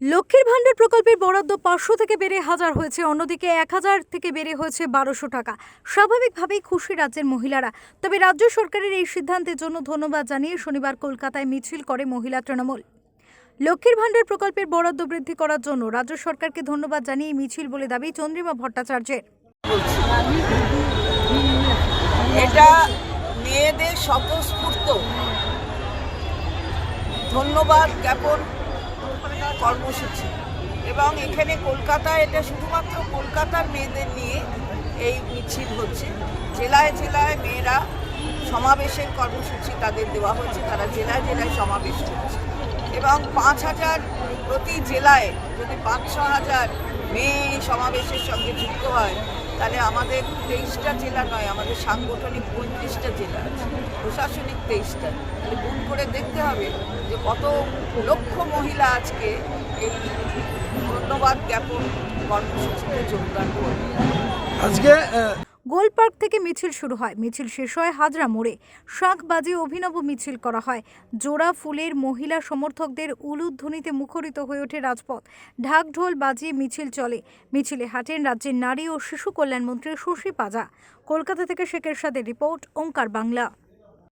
লক্ষ্মীর ভাণ্ডার প্রকল্পের বরাদ্দ পাঁচশো থেকে বেড়ে হাজার হয়েছে, অন্যদিকে এক হাজার থেকে বেড়ে হয়েছে বারোশো টাকা। স্বাভাবিকভাবেই খুশি রাজ্যের মহিলারা। তবে রাজ্য সরকারের এই সিদ্ধান্তের জন্য ধন্যবাদ জানিয়ে শনিবার কলকাতায় মিছিল করে মহিলা তৃণমূল। লক্ষ্মীর ভাণ্ডার প্রকল্পের বরাদ্দ বৃদ্ধি করার জন্য রাজ্য সরকারকে ধন্যবাদ জানিয়ে মিছিল বলে দাবি চন্দ্রিমা ভট্টাচার্যের। এটা মেয়েদের স্বতঃস্ফূর্ত। ধন্যবাদ জ্ঞাপন কর্মসূচি। এবং এখানে কলকাতায় এটা শুধুমাত্র কলকাতার মেয়েদের নিয়ে এই মিছিল হচ্ছে। জেলায় জেলায় মেয়েরা সমাবেশের কর্মসূচি তাদের দেওয়া হচ্ছে, তারা জেলায় জেলায় সমাবেশ করছে। এবং পাঁচ হাজার প্রতি জেলায় যদি পাঁচ ছ হাজার মেয়ে সমাবেশের সঙ্গে যুক্ত হয় তাহলে আমাদের তেইশটা জেলা নয়, আমাদের সাংগঠনিক পঁয়ত্রিশটা জেলা আছে, প্রশাসনিক তেইশটা। তাহলে গুণ করে দেখতে হবে যে কত লক্ষ মহিলা আজকে এই ধন্যবাদ জ্ঞাপন কর্মসূচিতে যোগদান করবে। আজকে গোল পার্ক থেকে মিছিল শুরু হয়। মিছিল শেষ হয় হাজরা মোড়ে শাঁখ বাজে অভিনব মিছিল করা হয়। জোড়া ফুলের মহিলা সমর্থকদের উলুধ্বনিতে মুখরিত হয়ে ওঠে রাজপথ। ঢাক ঢোল বাজিয়ে মিছিল চলে। মিছিলে হাঁটেন রাজ্যের নারী ও শিশু কল্যাণ মন্ত্রী শশী পাজা। কলকাতা থেকে শেখের সাথে রিপোর্ট, ওঙ্কার বাংলা।